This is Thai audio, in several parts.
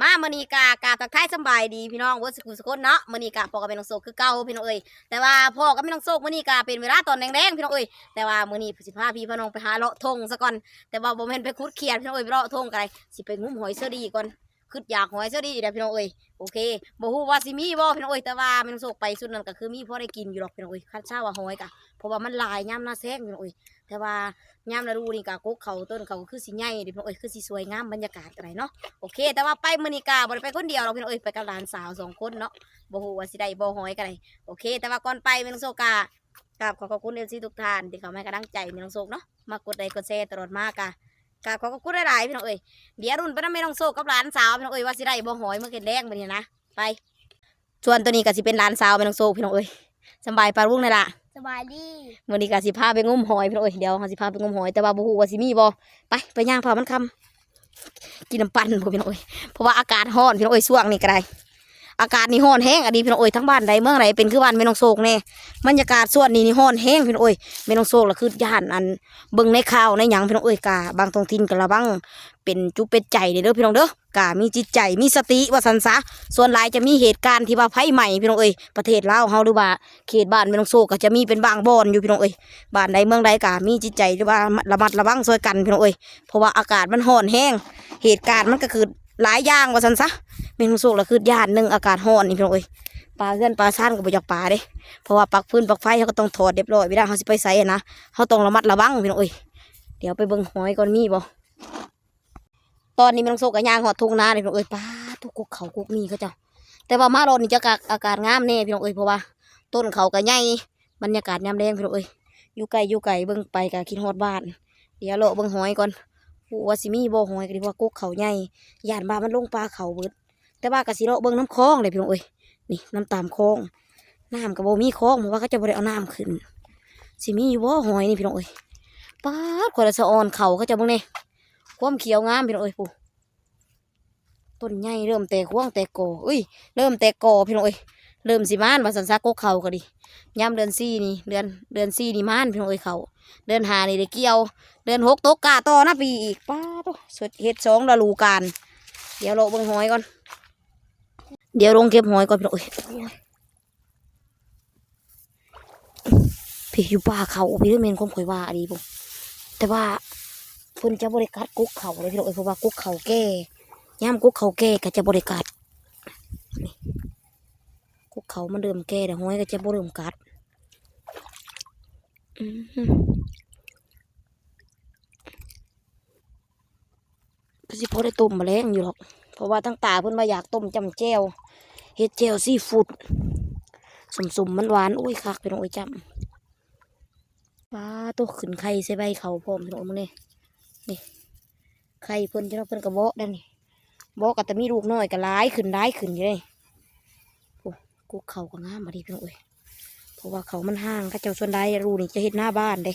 มามือนีกากาตักทายสบายดีพี่น้องเวิร์สกุลสกุลเนาะมือนีกาพ่อกับแม่น้องโซกคือเก่าพี่น้องเอ้ยแต่ว่าพ่อกับแม่น้องโซกมื้อนี้กาเป็นเวลาตอนแดงๆพี่น้องเอ้ยแต่ว่ามือนีสิพาพี่พี่น้องไปหาเลาะทงซะก่อนแต่ว่าบ่แม่นไปคุดเขียดพี่น้องเอ้ยไปเลาะทงกันเลยสิไปงุ้มหอยเสื้อดีก่อน คิดอยากหอยเสื้อดีเด้อพี่น้องเอ้ยโอเคบ่ฮู้ว่าสิมีบ่พี่น้องเอ้ยแต่ว่าม่น้องโซกไปสุดนั้นก็คือมีพอได้กินอยู่หรอกพี่น้องเอ้ยคันเช้าว่าหอยกะเพราะว่ามันลายยามหน้าแซงพี่น้องเอ้ยแต่ว่ายามฤดูนี่กะกกเขาต้นเขาคือสิใหญ่เด้อพี่น้องเอ้ยคือสิสวยงามบรรยากาศอะไรเนาะโอเค แต่ว่าไปมือนิกาบ่ได้ไปคนเดียวเราพี่น้องเอ้ยไปกับหลานสาวสองคนเนาะบ่ฮู้ว่าสิได้บ่หอยกันเลยโอเค แต่ว่าก่อนไปม่น้องโซกากับขอขอบคุณเอฟซีทุกท่านที่เขามาให้กำลังใจม่น้องโซกเนาะมากดไลค์กดแชร์ตลอดมากะ กราขอขอบคุณหลายๆพี่น้องเอ้ยเดี๋ยวรุ่นไปน้ำแม่น้องโซกับหลานสาวพี่น้องเอ้ยว่าสิได้บ่หอยเมื่อกี้แดงมื้อนี้นะไปส่วนตัวนี้ก็สิเป็นหลานสาวแม่น้องโซพี่น้องเอ้ยสบายปลารุ่งนี่ละสบายดีมื้อนี้ก็สิพาไปงมหอยพี่น้องเอ้ยเดี๋ยวเราสิพาไปงมหอยแต่ว่าบ่ฮู้ว่าสิมีบ่ไปไปย่างพามันคำกินน้ำปั่นบ่พี่น้องเอ้ยเพราะว่าอากาศร้อนพี่น้องเอ้ยช่วงนี้ก็ได้ อากาศนี่ร้อนแห้งอดีพี่น้องเอ้ยทั้งบ้านใดเมืองใดเป็นคือบ้านแม่น้องโศกแน่บรรยากาศส่วนนี้นี่ร้อนแห้งพี่น้องเอ้ยแม่น้องโศกละคือย่านอันเบิ่งในข่าวในหยังพี่น้องเอ้ยกาบางท้องถิ่นกระวังเป็นจุเป็นใจเด้อพี่น้องเด้อกามีจิตใจมีสติว่าสันซะส่วนหลายจะมีเหตุการณ์ที่ว่าไฟใหม่พี่น้องเอ้ยประเทศลาวเฮาหรือว่าเขตบ้านแม่น้องโศกก็จะมีเป็นบางบ่อนอยู่พี่น้องเอ้ยบ้านใดเมืองใดกามีจิตใจหรือว่าระมัดระวังช่วยกันพี่น้องเอ้ยเพราะว่าอากาศมันร้อนแห้งเหตุการณ์มันก็คือหลายอย่างว่าซันซะ เมนูสุกละคือย่านหนึ่งอากาศร้อนนี่พี่น้องเอ้ยปลาเพื่อนปลาซ่านก็บ่อยากปลาเด้เพราะว่าปักพื้นปักไฟเขาก็ต้องถอดเรียบร้อยไม่ได้เขาสิไปใส่นะเขาต้องระมัดระวังพี่น้องเอ้ยเดี๋ยวไปเบิ่งหอยก่อนมีบ่ตอนนี้แมน้องโซกกับยางหอดทุ่งนาเลยพี่น้องเอ้ยป้าทุกกุกเขากุกมีเขาเจ้าแต่ว่ามารอนี่จะกอากาศงามแน่พี่น้องเอ้ยเพราะว่า ต้นเขาก็ใหญ่บรรยากาศยามแดงพี่น้องเอ้ยอยู่ไกลอยู่ไกลเบิ่งไปกะคิดฮอดบ้าน เดี๋ยวเลาะเบิ่งหอยก่อนว่าสิมีบ่หอยก็ดีว่ากุกเขาใหญ่ย่านบ้านมันลงปลาเขาเบิด แต่ว่ากะสิเลาะเบิ่งน้ำคลองเลยพี่น้องเอ้ยนี่น้ำตามคลองน้ำก็บ่มีคลองเพราะว่าเขาจะบ่ได้เอาน้ำขึ้นสิมีอยู่บ่หอยนี่พี่น้องเอ้ยป้าดขวดละสะออนเขาเขาจะเบิ่งแน่ความเขียวงามพี่น้องเอ้ยปูต้นใหญ่เริ่มแตกห่วงแตกกอเอ้ยเริ่มแตกกอพี่น้องเอ้ยเริ่มสิมานว่าสันซากกเขาก็ดีย่ำเดือนสี่นี่เดือนเดือนสี่นี่ม่านพี่น้องเอ้ยเขาเดือนหานี่ได้เกี่ยว เดือนหกตกกาต่อนะปีอีกป้าตัวสุดเฮ็ดสองฤดูกาลเดี๋ยวเราเบิ่งหอยก่อน เดี๋ยวลงเก็บหอยก่อนพี่น้องเอ้ยพี่อยู่ป่าเขาพี่เรื่อเมนคงข่อยว่าดีผมแต่ว่าเพิ่นจะบริการกุ๊กเขาเลยพี่น้องเอ้ยเพราะว่ากุ๊กเขาแก่ย่ำกุ๊กเขาแก่ก็จะบริการกุกเขามันเริ่มแก่แต่หอยก็จะบริมกัดอือหือก็สิพอได้ต้มแมาแรงอยู่หรอก ราะว่าตั้งตาเพิ่นมาอยากต้มจำแจวเฮ็ดแจวซีฟูดสมๆมันหวานอุ้ยคักพี่น้องโอ้ยจำปลาตัวขึ้นไข่ใส่ใบเขาพร้อมพี่น้องมึงนี่นี่ไข่เพิ่นจะเนาเพิ่นกระเบาะด้านนี่เบาะก็แต่มีลูกน้อยก็ร้ายขึ้นร้ายขึ้นอยู่เลยกูเขาก็งามมาดีพี่น้องเอ้ยเพราะว่าเขามันห่างถ้าเจ้าส่วนใดรู้นี่จะเห็นหน้าบ้านเด้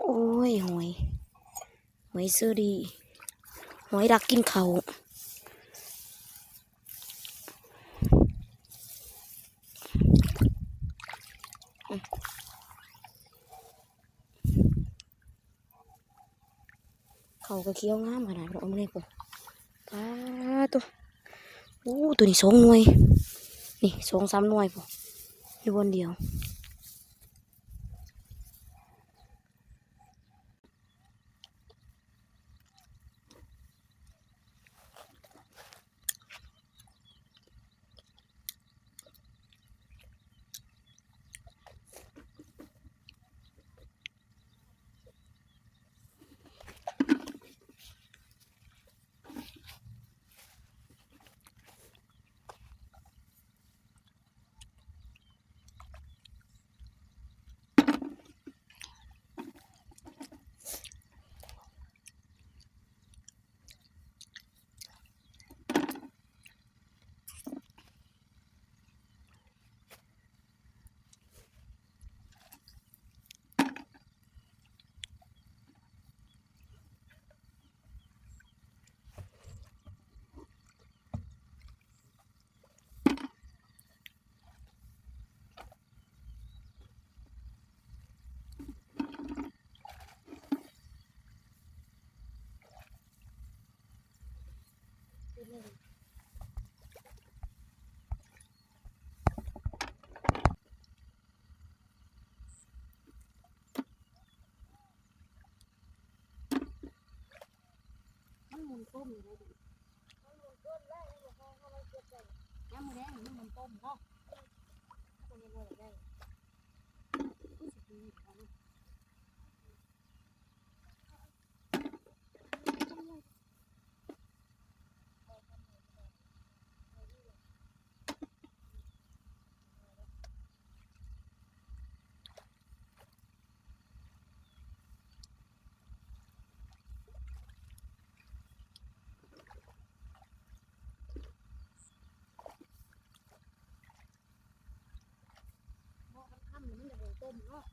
โอ้ยหอยหอยซื้อดีหอยรักกินเขาเขาก็เคี้ยวงามขนาดเอามาเลยปุ๊ปลาตัวโอ้ตัวนี้สองหน่วย นี่สองสามหน่วยปุ๊อยู่บนเดียว มันก้มอยู่เลยดิมันก้มได้แล้วเขาเขาไม่เจ็บเลยน้ำมันแดงมันก้มเนาะ ต้มเนาะ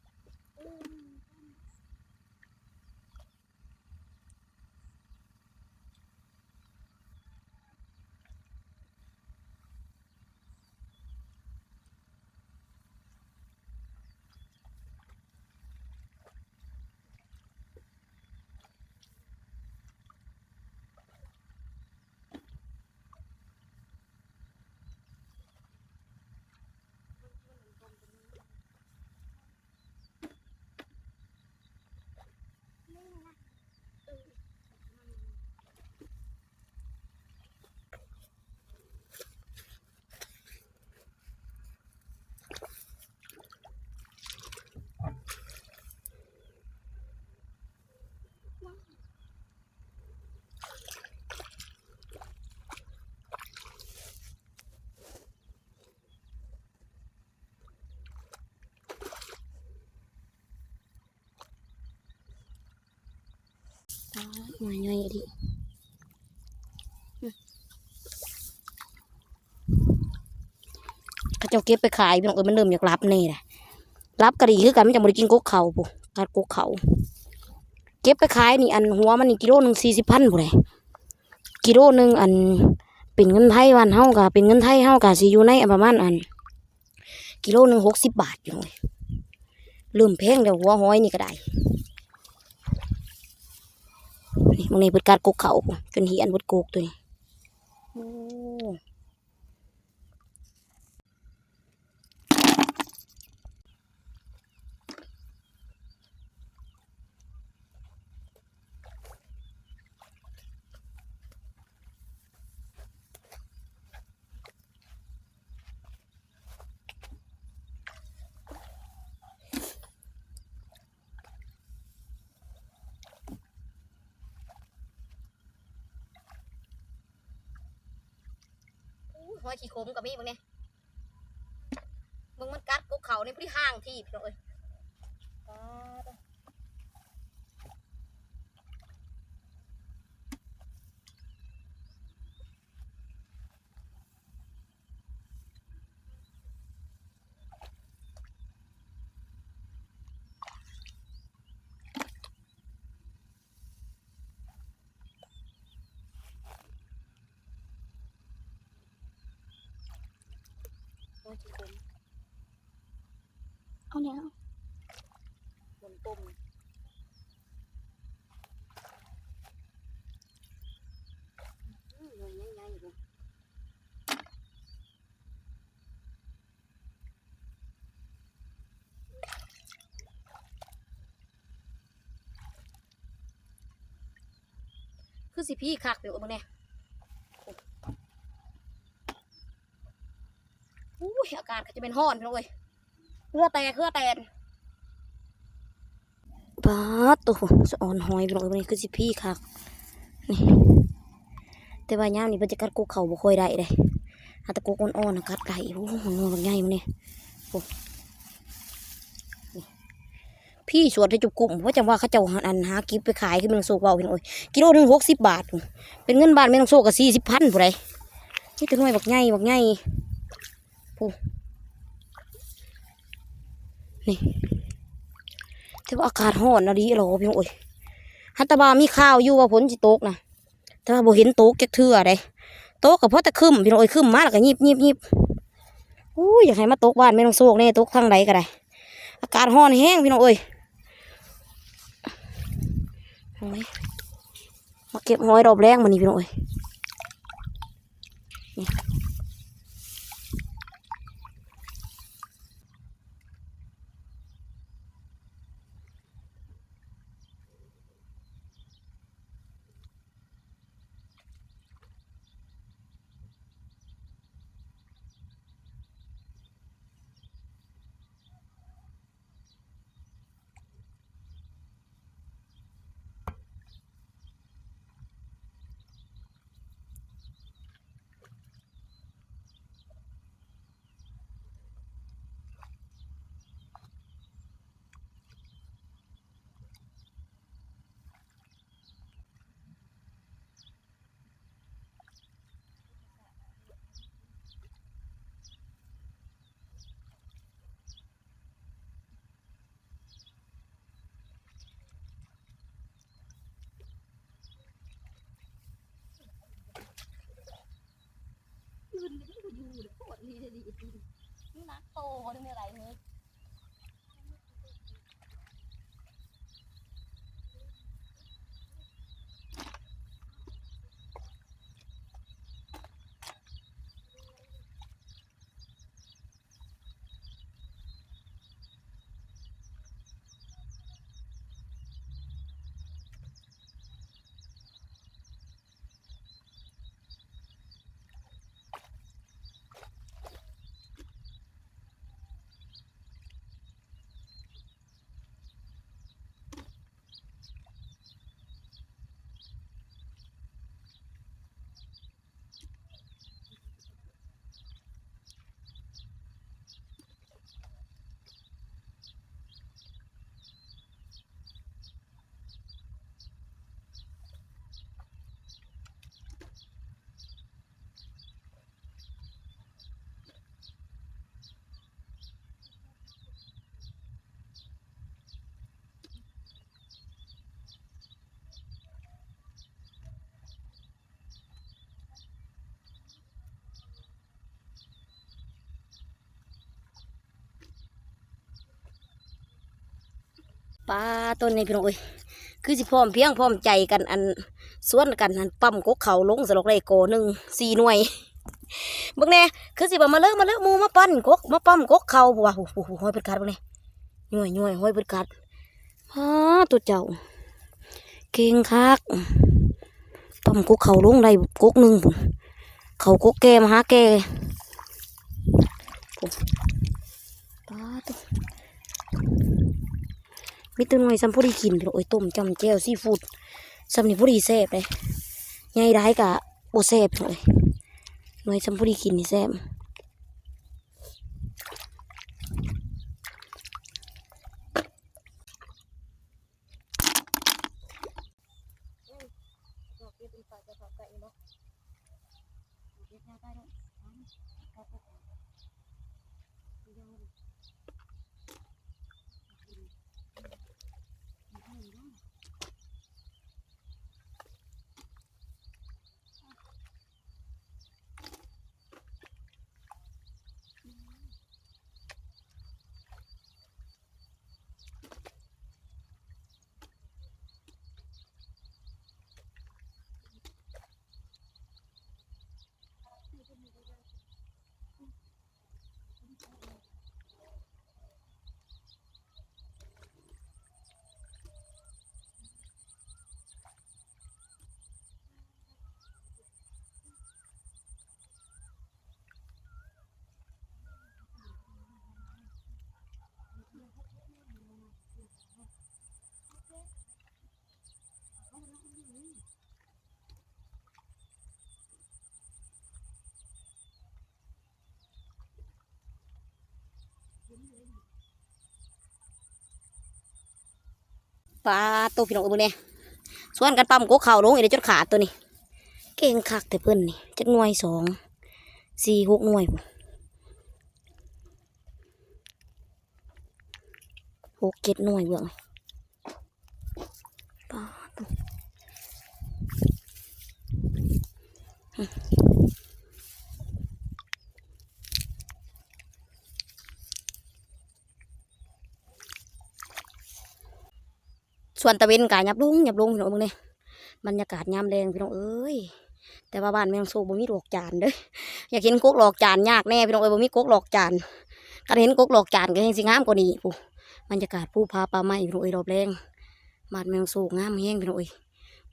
หน่อยอยดิเขาเจ้าเก็บไปขายพี่น้องเอ้ยมันเริ่มอยากรับแนี่แหละรับกระดีคือกันมันจะบ่ได้กินกกเขาปุ๊กัดกกเขาเก็บไปขายนี่อันหัวมันนี่กิโลหนึ่งสี่สิบพันผู้ใดกิโลหนึ่งอันเป็นเงินไทยวันเฮากะเป็นเงินไทยเฮากะสิอยู่ในประมาณอัน กิโลหนึ่งหกสิบบาทอยู่เลยเริ่มแพงแล้วหัวห้อยนี่ก็ได้ นี่มันนี่เปิดการกกเขาจนเหียนเปิดกกตัวนี้ หอยขี้ขมกับมีบางเนี่ยมึงมันกัดกกเขาในพี่ห้างที่พี่น้องเอ้ยปาดอะหอยขี้ขมเอา แล้วบนต้มอืมหน่วยใหญ่ๆอยู่คือสิพี่คักอยู่มึงเนี่ยอุ้ยอากาศก็จะเป็นห้อนเอ้ย เครือแตกเครือแตนป้าตัวสะออนหอยพี่น้องเอ้ยมันนี่คือสิพี่คักนี่แต่ว่าย่ามนี่มันจะกัดกูเข่าบ่ค่อยได้เลยอาจจะกูอ่อนๆนะกัดไก่โอ้โหงอแบบใหญ่มันเนี่ยโอ้พี่สวดให้จุกกลุ่มเพราะจังว่าเขาเจ้าหันอันหากิบไปขายคือแมงโซกเว่าพี่น้องเอ้ยกิโลหนึ่งหกสิบบาท เป็นเงินบาทแมงโซกกับสี่สิบพันผู้ใดนี่ตัวน้อยบักใหญ่บักใหญ่ผู้ นี่แต่ว่าอากาศร้อนนะดีหรอพี่น้องเอ้ยฮัตตาบามีข้าวอยู่ว่าฝนสิตกนะแต่ว่าบ่เห็นตกจักเทื่อใดตกกับเพราะต่คึมพี่น้องเอ้ยคึมมาแล้วก็ยิบยิบยิบอู้ยอยากให้มาโตกบ้านแม่น้องโซกแน่โตกทางใดก็ได้ อากาศร้อนแห้งพี่น้องเอ้ยโอ้ยมาเก็บหอยรอบแรงมันนี่พี่น้องเอ้ย ดีดีดีนักโตเขาไม่อะไรเลย ปลาต้นนี้พี่น้องเอ้ยคือสิพร้อมเพียงพร้อมใจกันอันสวนกันอันปั๊มกกเขาลงสลอกเลโกหนึ่งสี่หน่วยบิ่งแน่คือสิบมาเลิกมาเลิกมูมาปั้นกกมาปั๊มกกเขาบ่ว่าโอ้โหห้อยเปิดกัดบิ่งแน่หน่วยหน่วยห้อยเปิดกัดฮ่าตัวเจ้าเก่งคักปั๊มกกเขาลงได้กกหนึ่งเขากกแกมาหาแกพุ่นปลาตัว มีตัวน้อยซัมพอดีกินโอ้ยต้มจำแจ่วซีฟู้ดซัมนี่พอดีแซ่บเลยใหญ่ได้กะโบแซ่บเลยน้อยซัมพอดีกินนี่แซ่บ ปลาตัวพี่น้องเอ้ยเบิ่งเนี่ยส่วนกันปั๊มกกเข่าลงอีเดี๋ยวจดขาดตัวนี้ เก่งคักแต่เพิ่นนี่จักหน่วยสองสี่หกหน่วยหกเจ็ดหน่วยเบื้องปลาตัว ส่วนตะเวนกายยับลุงยับลุงพี่น้องเบิ่งเนี่ยบรรยากาศยามแรงพี่น้องเอ้ยแต่ว่าบ้านแมงโซบ่มีดอกจานเด้ออยากเห็นกกหลอกจานยากแน่พี่น้องเอ้ยบ่มีกกหลอกจานการเห็นกกหลอกจานก็ยังสิงามกว่านี้ผู้บรรยากาศผู้พาปลาไม้พี่น้องเอ้ยรอบแรงบ้านแมงโซงามแห้งพี่น้องเอ้ย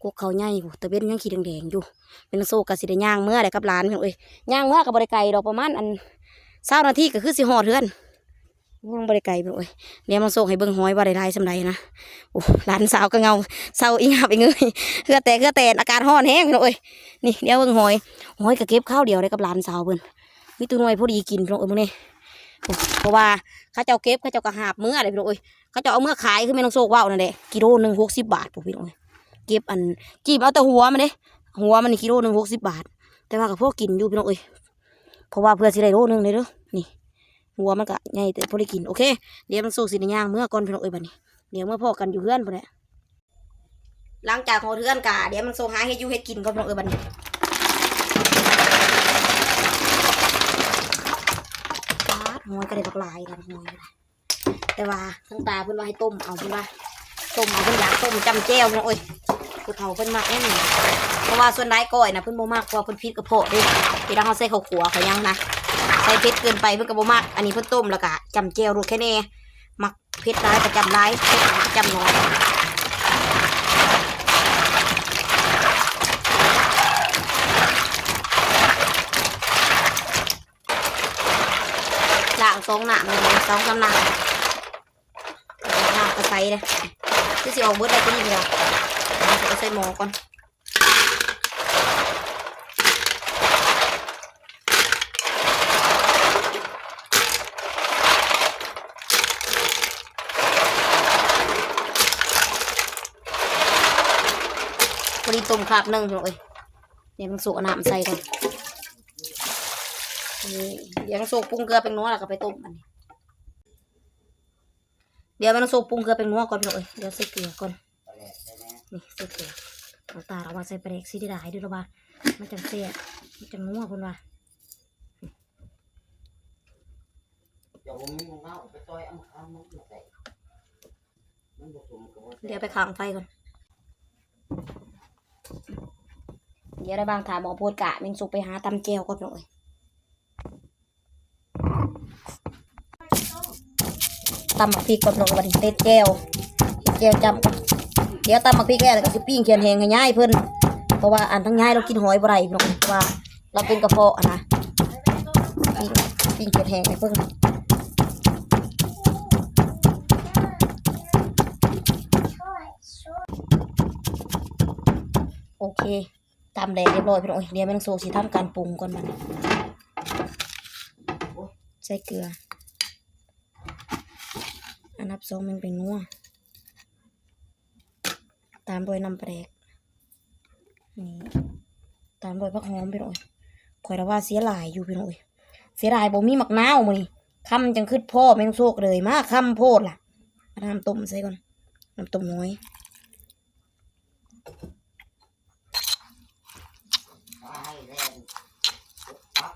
กกเขาใหญ่ผู้ตะเวนยังขีแดงๆอยู่แมงโซก็สิได้ย่างเมื่อได้กับหลานพี่น้องเอ้ยย่างเมื่อก็บ่ได้ไกลดอกประมาณอัน20นาทีก็คือสิฮอดเฮือน ย่งบ่ได้ไกลพี่น้องเอ้ยเดี๋ยวมงโซให้เบิ่งหอยว่าได้หลายสำใดนะโอ้หลานสาวก็เงาเศร้าอีหับอีเงยเฮือแต่เฮือแต่อากาศร้อนแห้งพี่น้องเอ้ยนี่เดี๋ยวเบิ่งหอยหอยก็เก็บข้าวเดียวได้กับหลานสาวเพิ่นมีตัวน่วยพอดีกินพี่น้องเอ้ยมื้อนี้เพราะว่าเขาเจ้าเก็บเขาเจ้าก็หาบเมื่อเลยพี่น้องเอ้ยเขาเจ้าเอาเมื่อขายคือแม่น้องโซกว่าวนั่นแหละกิโลหนึ่งหกสิบบาทพวกพี่น้องเอ้ยเก็บอันจีบเอาแต่หัวมันเด้หัวมันนี่กิโลหนึ่งหกสิบบาท แต่ว่ากับพวกกินอยู่พี่น้องเอ้ยเพราะว่าเพื่อสิได้โลหนึ่งเลยเด้อนี่ หัวมันก็ใหญ่แต่พอได้กินโอเคเดี๋ยวมันโซสิได้ย่างเมื่อก่อนพี่น้องเอ้ยบัดนี้เดี๋ยวเมื่อพ่อกันอยู่เพื่อนพุ่นแหละหลังจากหอเทือนกาเดี๋ยวมันโซหาเฮ็ดยู่เฮ็ดกินก่อนพี่น้องเอ้ยบัดนี้หอยก็ได้บักหลายกันหอยแต่ว่าทั้งตาเพิ่อนว่าให้ต้มเอาเพิ่อนว่าต้มเอาเพิ่อนอยากต้มจำแจ่วเนาะโอ้ยผู้เฒ่าเพิ่นมักแน่นเพราะว่าส่วนร้ายก้อยนะเพิ่นบ่มักเพราะว่าเพิ่นพิษกระเพาะด้เวลาเฮาใส่ข้าวขัวเขายังนะ เผ็ดเกินไปเพิ่นก็บ่มักอันนี้เพิ่นต้มแล้วก็จำแจ่วรูแค่แน่มักเผ็ดร้ายก็จำร้ายเผ็ดน้อยก็จำน้อยล้างสองหนามเลยสองสามหนามน้ำกระใสเลยที่สิออกเบิดได้ก็ดีเลยเราจะใส่หมอก่อน ต้มคาบนึ่งเลยเดี๋ยวมันสุกเอาน้ำใส่ก่อนเดี๋ยวน้ำซุปปรุงเกลือเป็นนัวแล้วก็ไปต้มมันนี่เดี๋ยวน้ำซุปปรุงเกลือเป็นนัวก่อนพี่น้องเอ้ยเดี๋ยวใส่เกลือก่อนนี่ใส่เกลือเอาตาเราว่าใส่ปลาเด็กซีดีได้ด้วยหรอบ้ามันจังเสียมันจังนัวคนว่าเดี๋ยวผมมีของเราไปต่อยอ่างข้าใส่มันผสมกับว่าเดี๋ยวไปข้างไฟก่อน เดี๋ยวได้บางถามหมอพูดกะมิงสุกไปหาตำแก้วก่อนพี่อยตำหมักพริกก่อนพี่องวันเต็ดแก้วแก้วจำเดี๋ยวตำมักพริกแล้วก็สิปิ้งเขียนแหงให้ย่ายเพิ่นเพราะว่าอันทั้งย่ายเรากินหอยบ่ได้พี่น้องเพราะว่า เราเป็นกระเพาะอะนะปิ้งปิ้งเขียนแหงให้เพิ่นโอเค ตำแดงเรียบร้อยพี่น้องเอ้ยเดี๋ยวแม่นางโซสิทำการปรุงก่อนมันใส่เกลือ อันดับสองมันเป็นนัวตามด้วยน้ำแปลกนี่ตามด้วยผักหอมพี่น้อยข่อยระว่าเสียหลายอยู่พี่น้อยเสียหลายบ่มีหมักนาวมื้อนี้คำจังขึ้นพ่อแมงโซกเลยมาคำโพดล่ะน้ำต้มใส่ก่อนน้ำต้มน้อย ตายแลนปั๊บ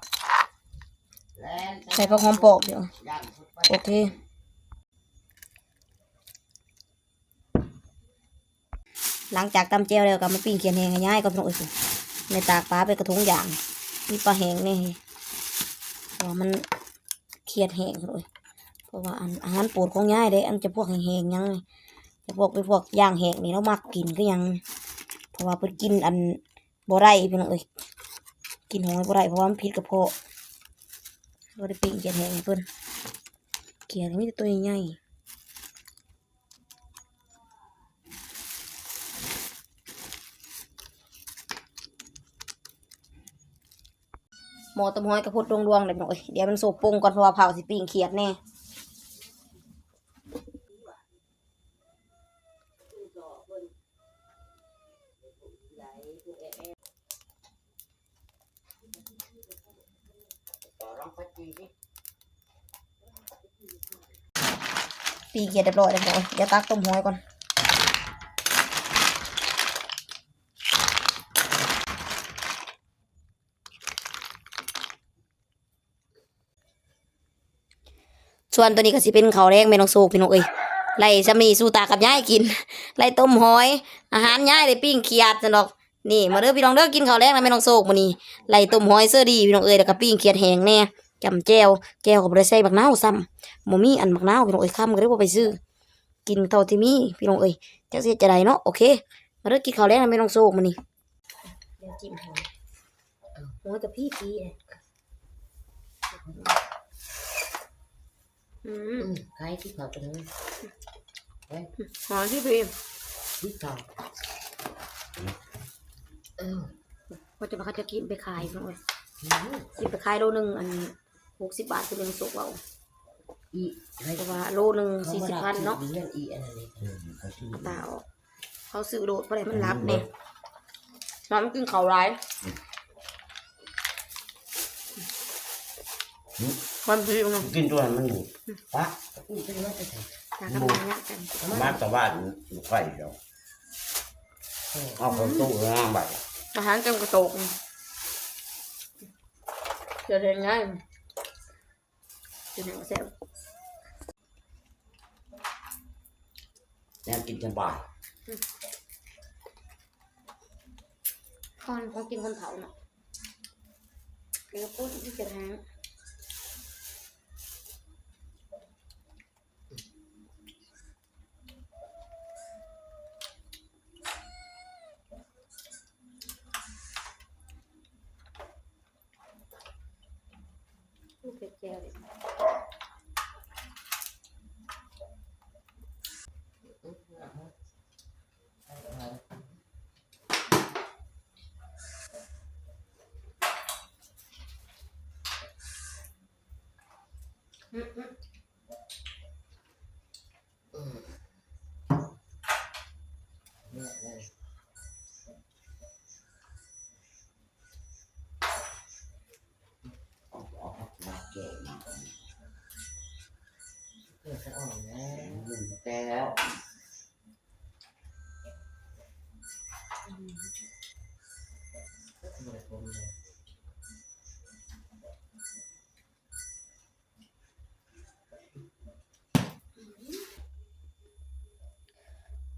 แลน ใส่ผักหอมปอกเดี๋ยวย่างสุดไปโอเคหลังจากตำเจียวแล้วก็มาปิ้งเขียนแหงให้ย่ายก็พี่น้อยสิในตากปลาไปกระทงอย่างมีปลาแหงนี่เพราะว่ามันเครียดแหงเลยเพราะว่าอันอาหารโปรดของย่ายเด้อันจะพวกแหงๆยังนี่จะพวกเป็นพวกย่างแหงนี่เรามักกินก็ยัง เพราะว่าเพิ่นกินอันบ่ได้พี่น้องเอ้ยกินหอยบ่ได้เพราะว่ามันพิษกระเพาะ ก็ได้ปิ้งเขียนแทงเพิ่นเขียนมีแต่ตัวใหญ่หมอตมหอยกระพุดดวงๆเลยหน่อยเดี๋ยวมันสุกปงก่อนเพราะว่าเผาสิปิงเขียดแน่ ต่อรองไปีเกียร์เรียบร้อยเลยพี่น้อเดี๋ยวตักต้มหอยก่อนส่วนตัวนี้ก็สิเป็นข้าวแรงแม่น้องโซกพี่น้องเอ้ยไล่สามีสู้ตากับยายกิน ไล่ต้มหอย อาหารยายได้ปิ้งเขียดจังดอก นี่มาเด้อพี่น้องเด้อกินข้าวแรงนะแม่น้องโซกมื้อนี้ไล่ต้มหอยเสื้อดีพี่น้องเอ้ยแล้วก็ปิ้งเขียดแห้งแน่จำแจวแจวก็บ่ได้ใส่บักนาวซ้ำบ่มีอันบักนาวพี่น้องเอ้ยค่ำก็เลยบ่ไปซื้อกินเท่าที่มีพี่น้องเอ้ยจักสิเฮ็ดจะไดเนาะโอเค มาเด้อกินข้าวแรงนะแม่น้องโซกมื้อนี้เดี๋ยวจิ้มหอยหอยกับพี่พี่เลยอืมอืมใครที่เขาจะเลยเฮ้ยหอยพี่พี่ที่เขา เออว่าจะมาเขาจะกินไปขายพี่น้องเอ้ยอืมกินไปขายโลหนึงอันหกสิบบาทคือแม่น้องโซกเอาอีใครเพราะว่าโลหนึงสี่สิบพันเนาะเรื่องอีอันนั้นเลยเออเขาชื่อตาออกเขาซื้อโดดเพราะอะไรมันรับเนี่ยน้ำกินเขาวร้ายมันพี่มันกินตัวนั้นมันอยู่ปะอีเป็นว่าจะใส่ตากำลังยากกันมาแต่บ้านอยู่ไฟเดียวเอาของตู้ล่างใบ อาหารเต็มกระโตกจะเรียนง่ายกินแห้งแซ่บแนวกินสบายข้อนของกินคนเผาเนาะเดี๋ยวพูดที่จะแห้ง ลูกเกลียวๆเลย เนี่ยเลย เอาเอาเอามาแก่มา เพื่อจะออนนะอืมแก่แล้วบริโภคเลย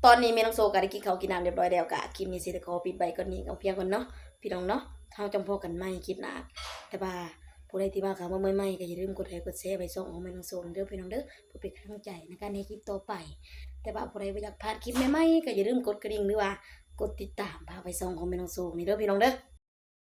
ตอนนี้เมน้องโซก็ได้กินข้าวกินน้ำเรียบร้อยแล้วกะคลิปนี้สิจะขอปิดใบก่อนนี้เอาเพียงก่อนเนาะพี่น้องเนาะเท่าจำพอกันใหม่คลิปหน้าแต่ว่า ผู้ใดที่มาเข้ามาใหม่ๆก็อย่าลืมกดไลค์กดแชร์ไปส่งของแม่น้องโซนเด้อพี่น้องเด้อเพื่อเป็นกำลังใจในการให้คลิปต่อไป แต่ว่าผู้ใดบ่อยากพลาดคลิปใหม่ๆก็อย่าลืมกดกระดิ่งหรือว่ากดติดตามพาไปส่งของแม่น้องโซนี่เด้อพี่น้องเด้อ